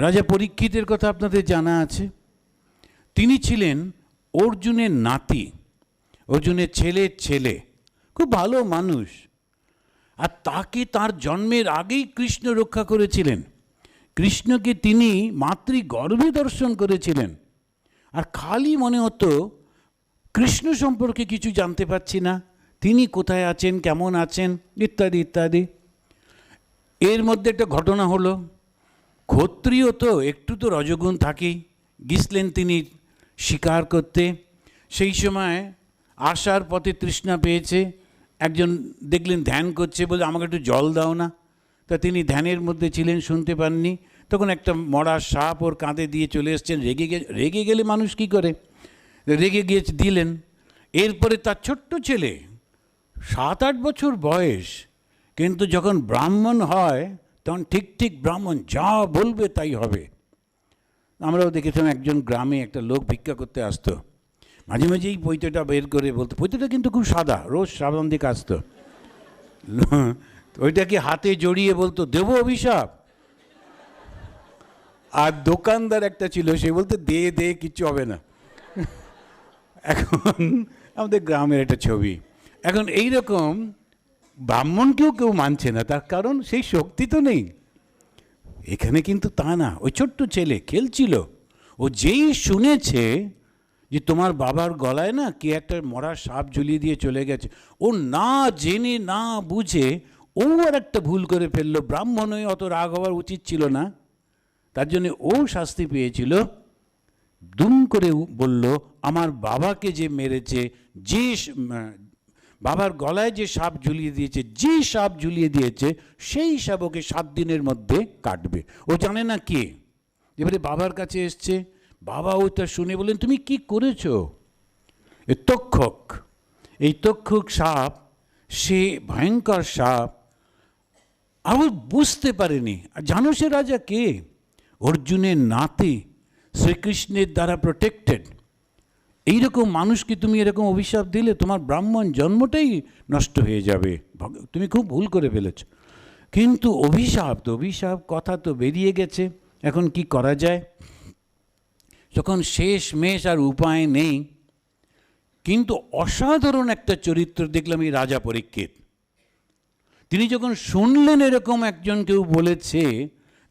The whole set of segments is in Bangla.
রাজা পরীক্ষিতের কথা আপনাদের জানা আছে। তিনি ছিলেন অর্জুনের নাতি, অর্জুনের ছেলের ছেলে, খুব ভালো মানুষ। আর তাকে তার জন্মের আগেই কৃষ্ণ রক্ষা করেছিলেন। কৃষ্ণকে তিনি মাতৃ গর্ভে দর্শন করেছিলেন। আর খালি মনে হতো, কৃষ্ণ সম্পর্কে কিছু জানতে পারছি না, তিনি কোথায় আছেন, কেমন আছেন, ইত্যাদি ইত্যাদি। এর মধ্যে একটা ঘটনা হলো ক্ষত্রিয় তো একটু তো রজগুণ থাকেই। গিসলেন তিনি শিকার করতে। সেই সময় আসার পথে তৃষ্ণা পেয়েছে। একজন দেখলেন ধ্যান করছে বলে, আমাকে একটু জল দাও না। তা তিনি ধ্যানের মধ্যে ছিলেন, শুনতে পাননি। তখন একটা মরা সাপ ওর কাঁধে দিয়ে চলে এসছেন। রেগে গে, রেগে গেলে মানুষ কি করে? রেগে গিয়ে দিলেন, এরপরে তার ছোট্ট ছেলে, সাত আট বছর বয়স, কিন্তু যখন ব্রাহ্মণ হয় তখন ঠিক ঠিক ব্রাহ্মণ যা বলবে তাই হবে। আমরাও দেখেছিলাম একজন গ্রামে একটা লোক ভিক্ষা করতে আসতো। মাঝে মাঝেই পৈতেটা বের করে বলতো, পৈতেটা কিন্তু খুব সাদা, রোজ সাবধান দিকে আসতো। ওইটাকে হাতে জড়িয়ে বলতো, দেব অভিশাপ। আর দোকানদার একটা ছিল, সে বলতো, দে দে, কিচ্ছু হবে না। এখন আমাদের গ্রামের একটা ছবি। এখন এই রকম ব্রাহ্মণকেও কেউ মানছে না, তার কারণ সেই শক্তি তো নেই। এখানে কিন্তু তা না, ওই ছোট্ট ছেলে খেলছিল। ও যেই শুনেছে যে তোমার বাবার গলায় না কে একটা মরা সাপ ঝুলিয়ে দিয়ে চলে গেছে, ও না জেনে না বুঝে ও আর একটা ভুল করে ফেলল। ব্রাহ্মণ হয়ে অত রাগ হওয়ার উচিত ছিল না। তার জন্য ও শাস্তি পেয়েছিল। দুম করে বলল, আমার বাবাকে যে মেরেছে, যে বাবার গলায় যে সাপ ঝুলিয়ে দিয়েছে, যে সাপ ঝুলিয়ে দিয়েছে, সেই সাপ ওকে সাত দিনের মধ্যে কাটবে। ও জানে না কে। এবারে বাবার কাছে এসছে। বাবা ওইটা শুনে বললেন, তুমি কি করেছ? এ তক্ষক, এই তক্ষক সাপ, সে ভয়ঙ্কর সাপ আবার বুঝতে পারেনি, আর জানো সে রাজা কে? অর্জুনের নাতি, শ্রীকৃষ্ণের দ্বারা প্রোটেক্টেড এইরকম মানুষকে তুমি এরকম অভিশাপ দিলে তোমার ব্রাহ্মণ জন্মটাই নষ্ট হয়ে যাবে। তুমি খুব ভুল করে ফেলেছ। কিন্তু অভিশাপ তো, অভিশাপ কথা তো বেরিয়ে গেছে। এখন কি করা যায়? যখন শেষ মেষ আর উপায় নেই, কিন্তু অসাধারণ একটা চরিত্র দেখলাম এই রাজা পরীক্ষিত। তিনি যখন শুনলেন এরকম একজন কেউ বলেছে,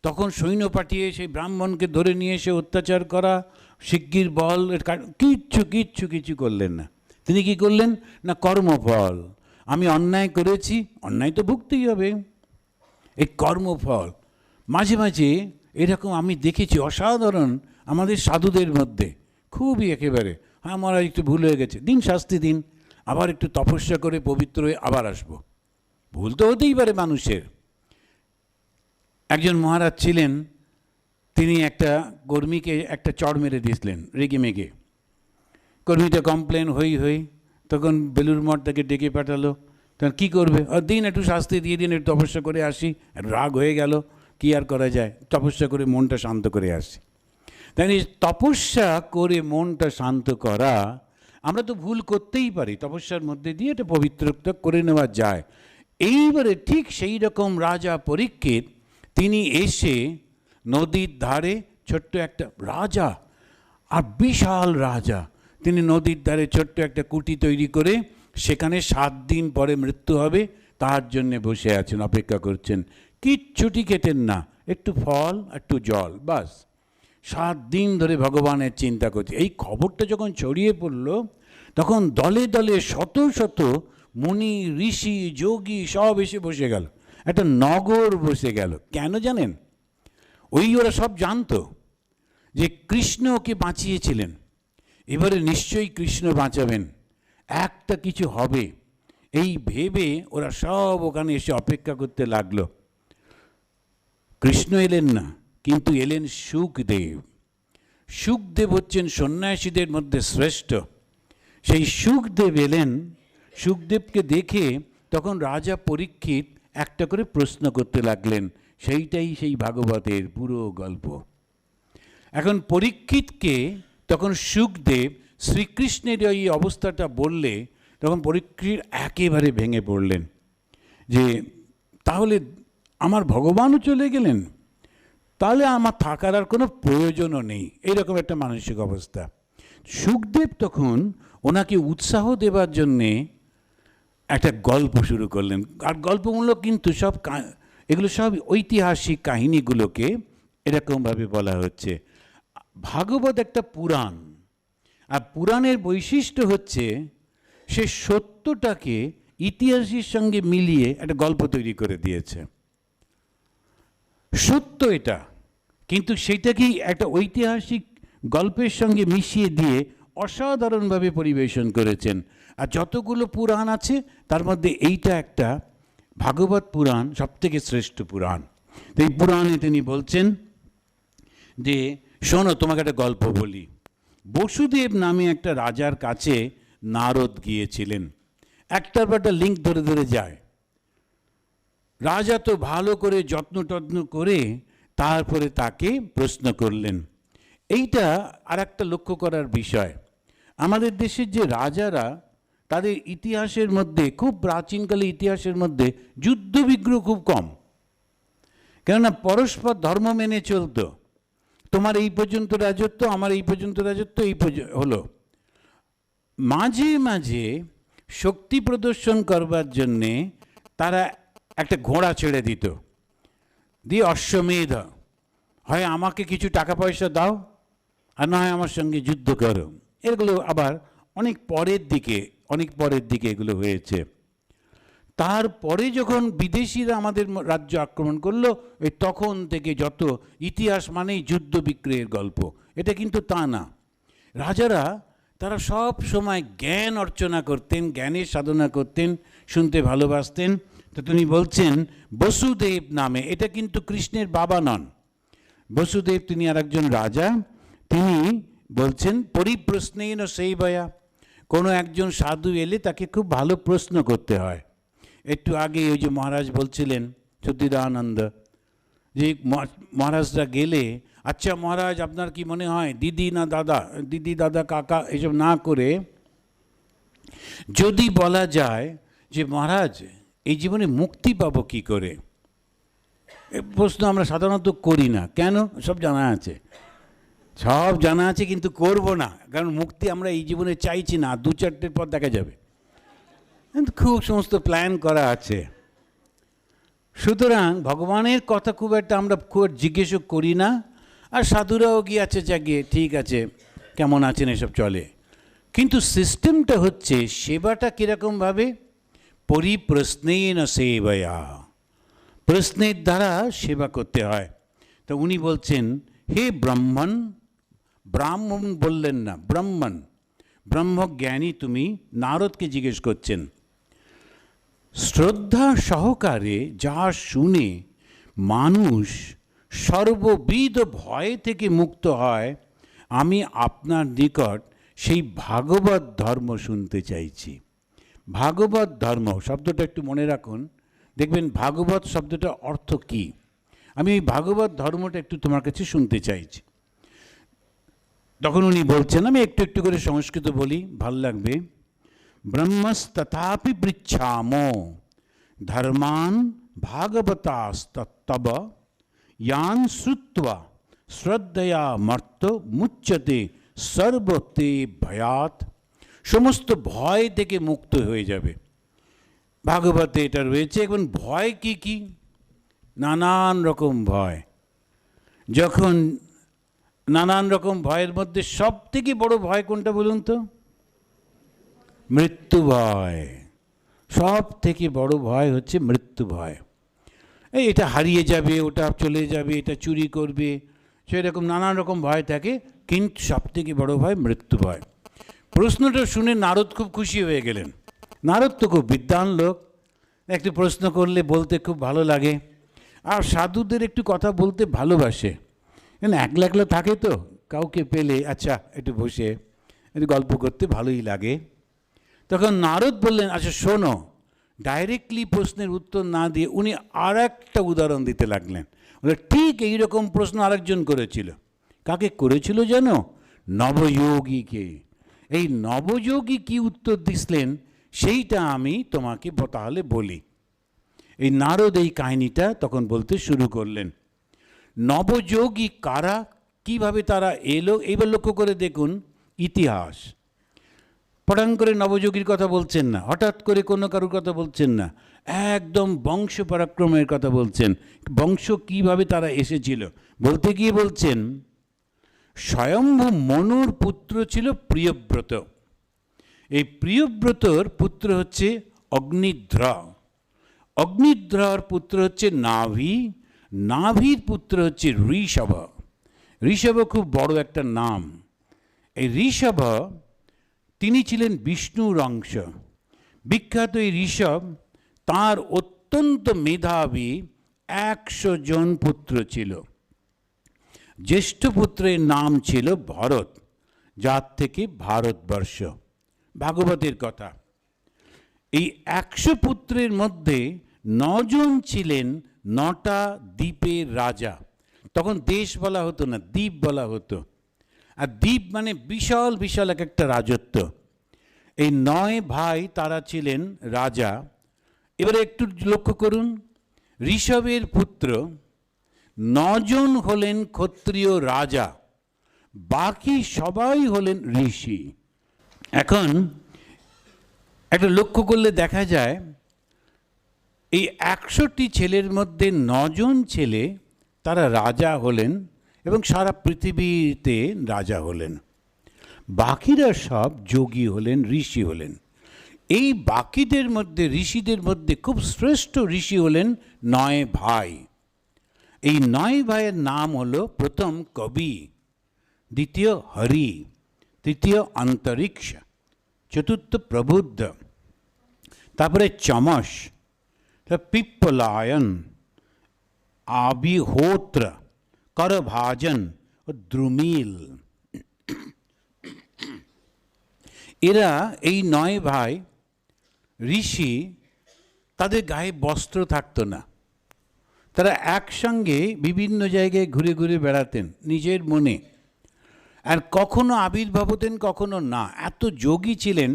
তখন সৈন্য পাঠিয়ে সেই ব্রাহ্মণকে ধরে নিয়ে এসে অত্যাচার করা শিগগির বল কিচ্ছু কিচ্ছু কিছু করলেন না। তিনি কি করলেন? না, কর্মফল। আমি অন্যায় করেছি, অন্যায় তো ভুগতেই হবে। এই কর্মফল, মাঝে মাঝে এরকম আমি দেখেছি অসাধারণ আমাদের সাধুদের মধ্যে। খুবই একেবারে। হ্যাঁ আমার একটু ভুল হয়ে গেছে। দিন, শাস্তি দিন। আবার একটু তপস্যা করে পবিত্র হয়ে আবার আসব। ভুল তো হতেই পারে মানুষের। একজন মহারাজ ছিলেন তিনি একটা কর্মীকে একটা চড় মেরে দিয়েছিলেন, রেগে মেগে। কর্মীটা কমপ্লেন হই হই, তখন বেলুর মঠ তাকে ডেকে পাঠালো। তখন কী করবে? আর দিন একটু শাস্তি দিয়ে দিন, একটু তপস্যা করে আসি। রাগ হয়ে গেল, কি আর করা যায়? তপস্যা করে মনটা শান্ত করে আসি। তাই তপস্যা করে মনটা শান্ত করা, আমরা তো ভুল করতেই পারি। তপস্যার মধ্যে দিয়ে এটা পবিত্রতা করে নেওয়া যায়। এইবারে ঠিক সেই রকম রাজা পরীক্ষিত, তিনি এসে নদীর ধারে ছোট্ট একটা রাজা, আর বিশাল রাজা। তিনি নদীর ধারে ছোট্ট একটা কুটি তৈরি করে সেখানে সাত দিন পরে মৃত্যু হবে, তার জন্যে বসে আছেন, অপেক্ষা করছেন। কিচ্ছুটি খেতেন না, একটু ফল, একটু জল, বাস। সাত দিন ধরে ভগবানের চিন্তা করছে। এই খবরটা যখন ছড়িয়ে পড়ল, তখন দলে দলে শত শত মুনি, ঋষি, যোগী সব এসে বসে গেল। একটা নগর বসে গেল। কেন জানেন? ওই ওরা সব জানতো যে কৃষ্ণ ওকে বাঁচিয়েছিলেন। এবারে নিশ্চয়ই কৃষ্ণ বাঁচাবেন। একটা কিছু হবে। এই ভেবে ওরা সব ওখানে এসে অপেক্ষা করতে লাগল। কৃষ্ণ এলেন না, কিন্তু এলেন সুখদেব। সুখদেব হচ্ছেন সন্ন্যাসীদের মধ্যে শ্রেষ্ঠ। সেই সুখদেব এলেন, সুখদেবকে দেখে তখন রাজা পরীক্ষিত একটা করে প্রশ্ন করতে লাগলেন সেইটাই সেই ভাগবতের পুরো গল্প। এখন পরীক্ষিতকে তখন সুখদেব শ্রীকৃষ্ণের এই অবস্থাটা বললে, তখন পরীক্ষিত একেবারে ভেঙে পড়লেন যে, তাহলে আমার ভগবানও চলে গেলেন? তাহলে আমার থাকার আর কোনো প্রয়োজনও নেই। এইরকম একটা মানসিক অবস্থা। সুখদেব তখন ওনাকে উৎসাহ দেবার জন্যে একটা গল্প শুরু করলেন। আর গল্পমূলক কিন্তু সব এগুলো সব ঐতিহাসিক কাহিনীগুলোকে এরকমভাবে বলা হচ্ছে। ভাগবত একটা পুরাণ। আর পুরাণের বৈশিষ্ট্য হচ্ছে, সে সত্যটাকে ইতিহাসের সঙ্গে মিলিয়ে একটা গল্প তৈরি করে দিয়েছে। সত্য এটা, কিন্তু সেটাকেই একটা ঐতিহাসিক গল্পের সঙ্গে মিশিয়ে দিয়ে অসাধারণভাবে পরিবেশন করেছেন। আর যতগুলো পুরাণ আছে, তার মধ্যে এইটা একটা ভাগবত পুরাণ সবথেকে শ্রেষ্ঠ পুরাণ। তো এই পুরাণে তিনি বলছেন যে, শোনো, তোমাকে একটা গল্প বলি। বসুদেব নামে একটা রাজার কাছে নারদ গিয়েছিলেন। একটার পর একটা লিঙ্ক ধরে ধরে যায়। রাজা তো ভালো করে যত্ন টত্ন করে তারপরে তাকে প্রশ্ন করলেন। এইটা আর একটা লক্ষ্য করার বিষয়। আমাদের দেশের যে রাজারা তাদের ইতিহাসের মধ্যে, খুব প্রাচীনকালে ইতিহাসের মধ্যে যুদ্ধবিগ্রহ খুব কম। কেননা পরস্পর ধর্ম মেনে চলতো। তোমার এই পর্যন্ত রাজত্ব, আমার এই পর্যন্ত রাজত্ব, এই হলো। মাঝে মাঝে শক্তি প্রদর্শন করবার জন্যে তারা একটা ঘোড়া ছেড়ে দিত। দিয়ে অশ্বমেধ, হয় আমাকে কিছু টাকা পয়সা দাও আর না হয় আমার সঙ্গে যুদ্ধ করো। এগুলো আবার অনেক পরের দিকে অনেক পরের দিকে এগুলো হয়েছে। তারপরে যখন বিদেশিরা আমাদের রাজ্য আক্রমণ করল, ওই তখন থেকে যত ইতিহাস মানেই যুদ্ধ বিক্রয়ের গল্প। এটা কিন্তু তা না। রাজারা, তারা সব সময় জ্ঞান অর্চনা করতেন, জ্ঞানের সাধনা করতেন, শুনতে ভালোবাসতেন। তো তিনি বলছেন, বসুদেব নামে, এটা কিন্তু কৃষ্ণের বাবা নন। বসুদেব তিনি আর একজন রাজা, তিনি বলছেন, পরিপ্রশ্নেন সেই বয়া কোনো একজন সাধু এলে তাকে খুব ভালো প্রশ্ন করতে হয়। একটু আগে ওই যে মহারাজ বলছিলেন সতীদানন্দ যে মহারাজরা গেলে আচ্ছা মহারাজ, আপনার কি মনে হয়, দিদি না দাদা, দিদি, দাদা, কাকা, এসব না করে? যদি বলা যায় যে, মহারাজ, এই জীবনে মুক্তি পাবো কি করে? প্রশ্ন আমরা সাধারণত করি না। কেন? সব জানা আছে। সব জানা আছে, কিন্তু করব না। কারণ মুক্তি আমরা এই জীবনে চাইছি না, দু চারটের পর দেখা যাবে। কিন্তু খুব সমস্ত প্ল্যান করা আছে। সুতরাং ভগবানের কথা খুব একটা আমরা খুব জিজ্ঞেসও করি না, আর সাধুরাও গিয়ে আছে জাগিয়ে ঠিক আছে, কেমন আছেন এসব চলে। কিন্তু সিস্টেমটা হচ্ছে, সেবাটা কীরকমভাবে পরিপ্রশ্নেন সেবয়া। প্রশ্নের দ্বারা সেবা করতে হয়। তো উনি বলছেন, হে ব্রাহ্মণ ব্রাহ্মণ বললেন না, ব্রাহ্মণ। ব্রহ্মজ্ঞানী তুমি নারদকে জিজ্ঞেস করছেন, শ্রদ্ধা সহকারে যা শুনে মানুষ সর্ববিধ ভয় থেকে মুক্ত হয়, আমি আপনার নিকট সেই ভাগবত ধর্ম শুনতে চাইছি। ভাগবত ধর্ম, শব্দটা একটু মনে রাখুন। দেখবেন ভাগবত শব্দটা অর্থ কী? আমি এই ভাগবত ধর্মটা একটু তোমার কাছে শুনতে চাইছি। তখন উনি বলছেন, আমি একটু একটু করে সংস্কৃত বলি, ভালো লাগবে। ব্রহ্মস্তথাপি পৃচ্ছাম, ধর্মান ভাগবতাস্তব ইয়ান শ্রুত্বা, শ্রদ্ধয়া মর্ত মুচ্যতে সর্বতে ভয়াত সমস্ত ভয় থেকে মুক্ত হয়ে যাবে। ভাগবতে এটা রয়েছে, এখন ভয় কি কি? নানান রকম ভয়। যখন নানান রকম ভয়ের মধ্যে সব থেকে বড় ভয় কোনটা বলুন তো? মৃত্যু ভয়। সব থেকে বড় ভয় হচ্ছে মৃত্যু ভয়। এই এটা হারিয়ে যাবে, ওটা চলে যাবে, এটা চুরি করবে, সেরকম নানান রকম ভয় থাকে, কিন্তু সব থেকে বড় ভয় মৃত্যু ভয়। প্রশ্নটা শুনে নারদ খুব খুশি হয়ে গেলেন। নারদ তো খুব বিদ্বান লোক, একটু প্রশ্ন করলে বলতে খুব ভালো লাগে। আর সাধুদের একটু কথা বলতে ভালোবাসে। কেন একলা একলা থাকে তো। কাউকে পেলে আচ্ছা একটু বসে, একটু গল্প করতে ভালোই লাগে। তখন নারদ বললেন আচ্ছা শোনো ডাইরেক্টলি প্রশ্নের উত্তর না দিয়ে উনি আর একটা উদাহরণ দিতে লাগলেন। বলে, ঠিক এইরকম প্রশ্ন আরেকজন করেছিল। কাকে করেছিল জানো? নবযোগীকে। এই নবযোগী কি উত্তর দিছিলেন সেইটা আমি তোমাকে তাহলে বলি। এই নারদ এই কাহিনীটা তখন বলতে শুরু করলেন। নবযোগী কারা? কীভাবে তারা এলো? এইবার লক্ষ্য করে দেখুন, ইতিহাস। পটাং করে নবযোগীর কথা বলছেন না, হঠাৎ করে কোনো কারোর কথা বলছেন না, একদম বংশ পরাক্রমের কথা বলছেন। বংশ কীভাবে তারা এসেছিল? বলতে গিয়ে বলছেন, স্বয়ম্ভু মনুর পুত্র ছিল প্রিয়ব্রত। এই প্রিয়ব্রতর পুত্র হচ্ছে অগ্নিধ্র। অগ্নিধ্রর পুত্র হচ্ছে নাভি। নাভির পুত্র হচ্ছে ঋষভ। ঋষভ খুব বড় একটা নাম। এই ঋষভ, তিনি ছিলেন বিষ্ণুর অংশ। বিখ্যাত এই ঋষভ, তার অত্যন্ত মেধাবী একশো জন পুত্র ছিল। জ্যেষ্ঠ পুত্রের নাম ছিল ভরত, যার থেকে ভারতবর্ষ। ভাগবতের কথা। এই একশো পুত্রের মধ্যে নজন ছিলেন নটা দ্বীপের রাজা। তখন দেশ বলা হতো না, দ্বীপ বলা হতো। আর দ্বীপ মানে বিশাল বিশাল এক একটা রাজত্ব। এই নয় ভাই তারা ছিলেন রাজা। এবারে একটু লক্ষ্য করুন, ঋষভের পুত্র নজন হলেন ক্ষত্রিয় রাজা, বাকি সবাই হলেন ঋষি। এখন একটা লক্ষ্য করলে দেখা যায় এই একশোটি ছেলের মধ্যে নজন ছেলে তারা রাজা হলেন এবং সারা পৃথিবীতে রাজা হলেন। বাকিরা সব যোগী হলেন, ঋষি হলেন। এই বাকিদের মধ্যে, ঋষিদের মধ্যে খুব শ্রেষ্ঠ ঋষি হলেন নয় ভাই। এই নয় ভাইয়ের নাম হলো প্রথম কবি, দ্বিতীয় হরি, তৃতীয় অন্তরিক্ষ, চতুর্থ প্রবুদ্ধ, তারপরে চমস আবিহোত্র করভাজন ও দ্রুমিল এরা এই নয় ভাই ঋষি তাদের গায়ে বস্ত্র থাকতো না তারা একসঙ্গে বিভিন্ন জায়গায় ঘুরে ঘুরে বেড়াতেন নিজের মনে আর কখনো আবির্ভাব হতেন কখনো না এত যোগী ছিলেন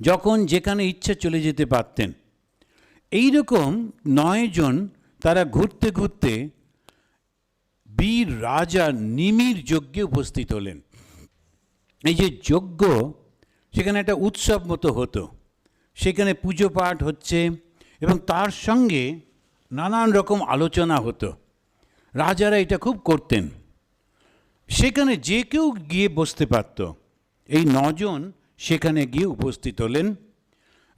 যখন যেখানে ইচ্ছা চলে যেতে পারতেন এই রকম নয়জন তারা ঘুরতে ঘুরতে বীর রাজা নিমির যজ্ঞে উপস্থিত হলেন। এই যে যজ্ঞ, সেখানে একটা উৎসব মতো হতো। সেখানে পুজো পাঠ হচ্ছে এবং তার সঙ্গে নানান রকম আলোচনা হতো। রাজারা এটা খুব করতেন। সেখানে যে কেউ গিয়ে বসতে পারত। এই নজন সেখানে গিয়ে উপস্থিত হলেন।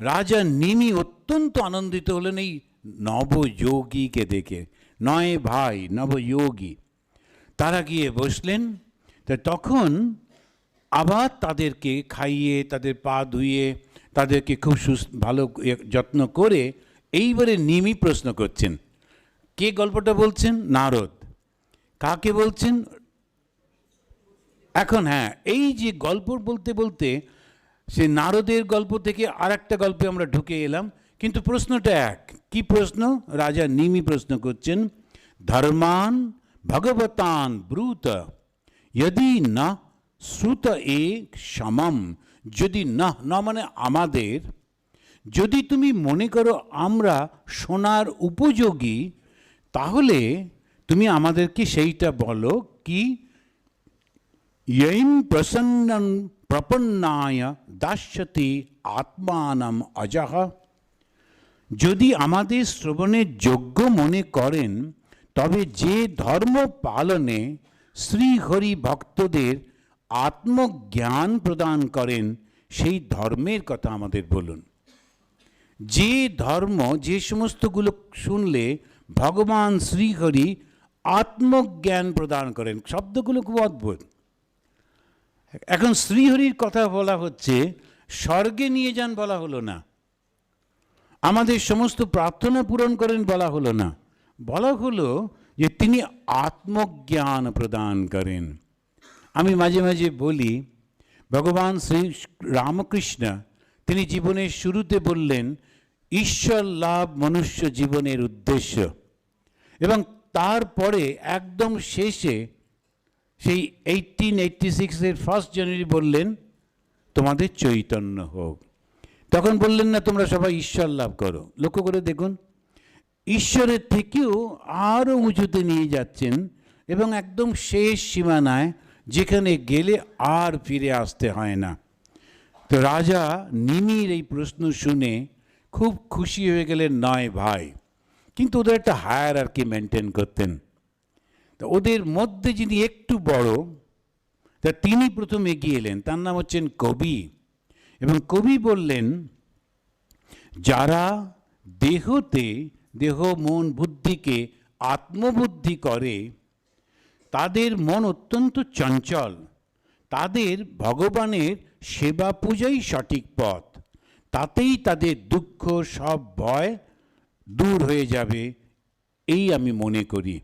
রাজা নিমি অত্যন্ত আনন্দিত হলেন এই নবযোগীকে দেখে। নয় ভাই, নবযোগী। তারা গিয়ে বসলেন। তা তখন আবার তাদেরকে খাইয়ে, তাদের পা ধুইয়ে তাদেরকে খুব সুস, ভালো যত্ন করে এইবারে নিমি প্রশ্ন করছেন। কে গল্পটা বলছেন? নারদ। কাকে বলছেন? এখন হ্যাঁ এই যে গল্প বলতে বলতে সে নারদের গল্প থেকে আর একটা গল্পে আমরা ঢুকে এলাম। কিন্তু প্রশ্নটা এক, কি প্রশ্ন? রাজা নিমি প্রশ্ন করছেন, ধর্মান ভগবতান ব্রুত, যদি না শ্রুত এ সমম, যদি না না মানে আমাদের, যদি তুমি মনে করো আমরা শোনার উপযোগী, তাহলে তুমি আমাদেরকে সেইটা বলো কি? यैं প্রসন্নন প্রপন্নায় দাস্যতি আত্মানম অজহ। যদি আমাদের শ্রবণের যোগ্য মনে করেন, তবে যে ধর্ম পালনে শ্রীহরি ভক্তদের আত্মজ্ঞান প্রদান করেন, সেই ধর্মের কথা আমাদের বলুন। যে ধর্ম, যে সমস্তগুলো শুনলে ভগবান শ্রীহরি আত্মজ্ঞান প্রদান করেন। শব্দগুলো খুব অদ্ভুত। এখন শ্রীহরির কথা বলা হচ্ছে, স্বর্গে নিয়ে যান বলা হলো না। আমাদের সমস্ত প্রার্থনা পূরণ করেন বলা হলো না। বলা হলো যে তিনি আত্মজ্ঞান প্রদান করেন। আমি মাঝে মাঝে বলি, ভগবান শ্রী রামকৃষ্ণ, তিনি জীবনের শুরুতে বললেন, ঈশ্বর লাভ মনুষ্য জীবনের উদ্দেশ্য। এবং তারপরে একদম শেষে সেই এইটিন এইটটি সিক্সের ফার্স্ট জানুয়ারি বললেন, তোমাদের চৈতন্য হোক। তখন বললেন, না, তোমরা সবাই ঈশ্বর লাভ করো। লক্ষ্য করে দেখুন, ঈশ্বরের থেকেও আরও উঁচুতে নিয়ে যাচ্ছেন এবং একদম শেষ সীমানায় যেখানে গেলে আর ফিরে আসতে হয় না। তো রাজা নিমির এই প্রশ্ন শুনে খুব খুশি হয়ে গেলেন, নয় ভাই। কিন্তু ওদের একটা হায়ার আর কি মেনটেন করতেন। তো ওদের মধ্যে যিনি একটু বড়, তা তিনি প্রথম এগিয়ে এলেন। তার নাম হচ্ছেন কবি। এবং কবি বললেন, যারা দেহতে, দেহ, মন, বুদ্ধিকে আত্মবুদ্ধি করে, তাদের মন অত্যন্ত চঞ্চল। তাদের ভগবানের সেবা পূজাই সঠিক পথ। তাতেই তাদের দুঃখ, সব ভয় দূর হয়ে যাবে, এই আমি মনে করি।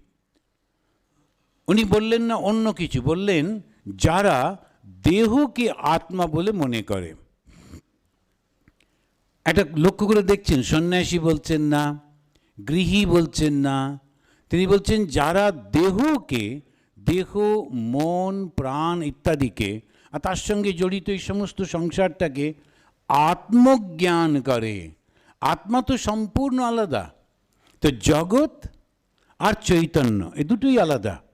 উনি বললেন না, অন্য কিছু। বললেন, যারা দেহকে আত্মা বলে মনে করে। একটা লক্ষ্য করে দেখছেন, সন্ন্যাসী বলছেন না, গৃহী বলছেন না। তিনি বলছেন, যারা দেহকে, দেহ, মন, প্রাণ ইত্যাদিকে, আর তার সঙ্গে জড়িত এই সমস্ত সংসারটাকে আত্মজ্ঞান করে। আত্মা তো সম্পূর্ণ আলাদা। তো জগৎ আর চৈতন্য, এ দুটোই আলাদা।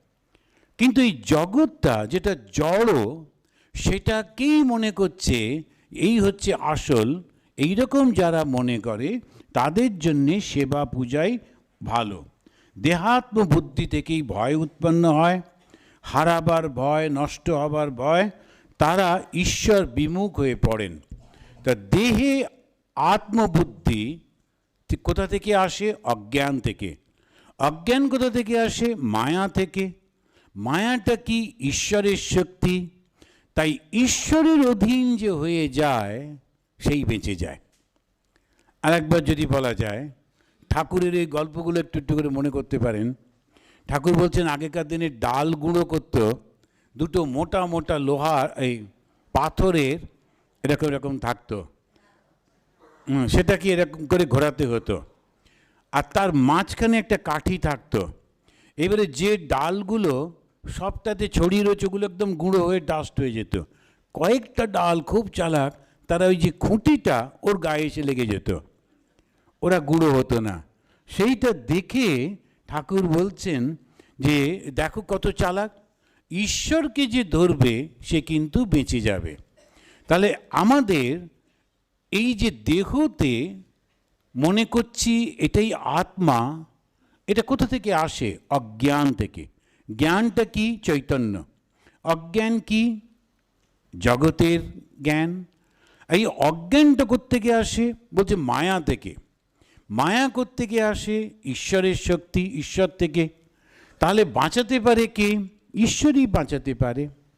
কিন্তু এই জগৎটা যেটা জড়, সেটাকেই মনে করছে, এই হচ্ছে আসল। এই রকম যারা মনে করে, তাদের জন্যে সেবা পূজাই ভালো। দেহাত্ম বুদ্ধি থেকেই ভয় উৎপন্ন হয়, হারাবার ভয়, নষ্ট হবার ভয়, তারা ঈশ্বর বিমুখ হয়ে পড়েন। তা দেহে আত্মবুদ্ধি কোথা থেকে আসে? অজ্ঞান থেকে। অজ্ঞান কোথা থেকে আসে? মায়া থেকে। মায়াটা কি ঈশ্বরের শক্তি? তাই ঈশ্বরের অধীন যে হয়ে যায় সেই বেঁচে যায়। আর একবার যদি বলা যায় ঠাকুরের এই গল্পগুলো একটু একটু করে মনে করতে পারেন। ঠাকুর বলছেন আগেকার দিনে ডাল গুঁড়ো করতো দুটো মোটা মোটা লোহার এই পাথরের এরকম এরকম থাকতো। হুম, সেটা কি এরকম করে ঘোরাতে হতো। আর তার মাঝখানে একটা কাঠি থাকতো। এবারে যে ডালগুলো সবটাতে ছড়িয়ে রয়েছে, ওগুলো একদম গুঁড়ো হয়ে ডাস্ট হয়ে যেত। কয়েকটা ডাল খুব চালাক, তারা ওই যে খুঁটিটা ওর গায়ে এসে লেগে যেত। ওরা গুঁড়ো হতো না। সেইটা দেখে ঠাকুর বলছেন যে, দেখো কত চালাক, ঈশ্বরকে যে ধরবে, সে কিন্তু বেঁচে যাবে। তাহলে আমাদের এই যে দেহতে মনে করছি এটাই আত্মা, এটা কোথা থেকে আসে? অজ্ঞান থেকে। জ্ঞানটা কি চৈতন্য অজ্ঞান কি জগতের জ্ঞান এই অজ্ঞানটা থেকে আসে বলছে মায়া থেকে মায়া থেকে আসে ঈশ্বরের শক্তি ঈশ্বর থেকে তাহলে বাঁচাতে পারে কে ঈশ্বরই বাঁচাতে পারে